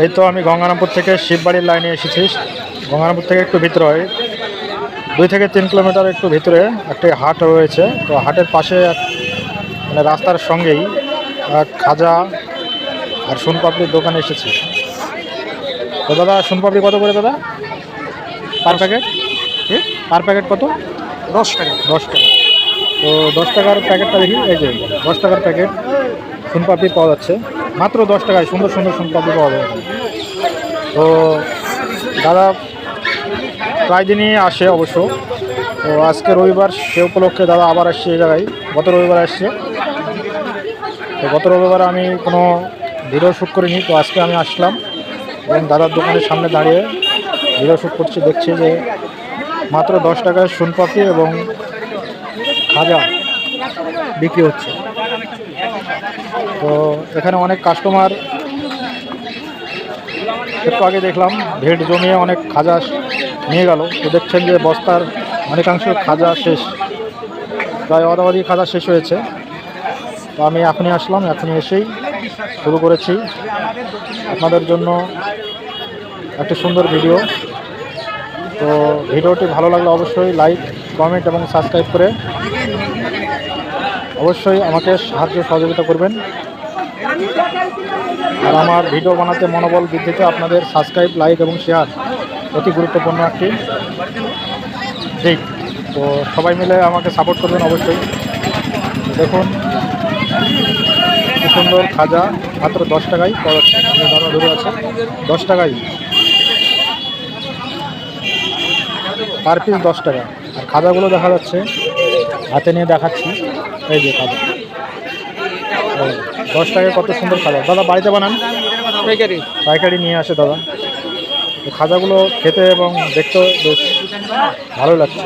এই তো আমি গঙ্গারামপুর থেকে শিববাড়ির লাইনে এসেছি। গঙ্গারামপুর থেকে একটু ভিতরে হয়। দুই থেকে তিন কিলোমিটার একটু ভিতরে একটি হাট রয়েছে। তো হাটের পাশে এক- মানে রাস্তার সঙ্গেই খাজা আর সোনপাপড়ির দোকানে এসেছি। তো দাদা সোনপাপড়ি কত করে দাদা? পার প্যাকেট পার প্যাকেট কত? দশ টাকা। দশ টাকা। তো দশ টাকার প্যাকেটটা দেখি এই যে দশ টাকার প্যাকেট সোনপাপড়ি পাওয়া যাচ্ছে। মাত্র দশ টাকায় সুন্দর সুন্দর সোনপাপড়ি পাওয়া যাবে তো দাদা, প্রায় দিনই আসে অবশ্য। তো আজকে রবিবার, সে উপলক্ষে দাদা আবার আসছে এই জায়গায়। গত রবিবার আসছে। তো গত রবিবার আমি কোনো ভিডিও শ্যুট করিনি, তো আজকে আমি আসলাম এবং দাদার দোকানের সামনে দাঁড়িয়ে ভিডিও শ্যুট করছি, দেখছি যে মাত্র দশ টাকায় সোনপাপড়ি এবং খাজা বিক্রি হচ্ছে। তো এখানে অনেক কাস্টমার একটু আগে দেখলাম, ভিড় জমিয়ে অনেক খাজা নিয়ে গেল। তো দেখছেন যে বস্তার অনেকাংশ খাজা শেষ। প্রায় অদাবাদি খাজা শেষ হয়েছে। তো আমি এখনই আসলাম, এখনই এসেই শুরু করেছি। আপনাদের জন্য একটা সুন্দর ভিডিও। তো ভিডিওটি ভালো লাগলে অবশ্যই লাইক কমেন্ট এবং সাবস্ক্রাইব করে অবশ্যই আমাকে সাহায্য সহযোগিতা করবেন। আর আমার ভিডিও বানাতে মনোবল বৃদ্ধিতে আপনাদের সাবস্ক্রাইব লাইক এবং শেয়ার অতি গুরুত্বপূর্ণ একটি দিক। তো সবাই মিলে আমাকে সাপোর্ট করবেন অবশ্যই। দেখুন, কি সুন্দর খাজা, মাত্র দশ টাকায় পাওয়া যাচ্ছে। ধরে আছে, দশ টাকায়। পার পিস দশ টাকা। আর খাজাগুলো দেখা যাচ্ছে, হাতে নিয়ে দেখাচ্ছি। এই যে এই, দশ টাকায় কত সুন্দর খাজা দাদা বাড়িতে বানান। পাইকারি। পাইকারি নিয়ে আসে দাদা। খাজাগুলো খেতে এবং দেখতেও বেশ ভালো লাগছে।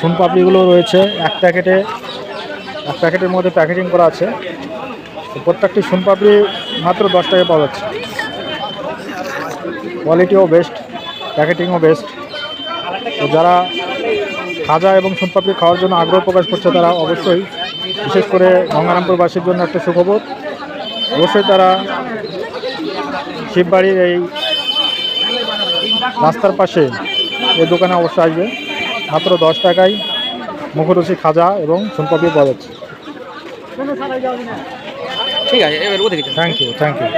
সোন পাপড়িগুলো রয়েছে এক প্যাকেটে। এক প্যাকেটের মধ্যে প্যাকেটিং করা আছে। প্রত্যেকটি সোন পাপড়ি মাত্র দশ টাকায় পাওয়া যাচ্ছে। কোয়ালিটিও বেস্ট প্যাকেটিংও বেস্ট তো যারা খাজা এবং সোনপাপড়ি খাওয়ার জন্য আগ্রহ প্রকাশ করছে তারা অবশ্যই বিশেষ করে গঙ্গারামপুরবাসীর জন্য একটা সুখবর। অবশ্যই তারা শিববাড়ির এই রাস্তার পাশে এই দোকানে অবশ্যই আসবে। মাত্র দশ টাকায় মুখরুচি খাজা এবং সোনপাপড়ি পাওয়া যাচ্ছে। ঠিক আছে এবার ও দেখেছি থ্যাংক ইউ থ্যাংক ইউ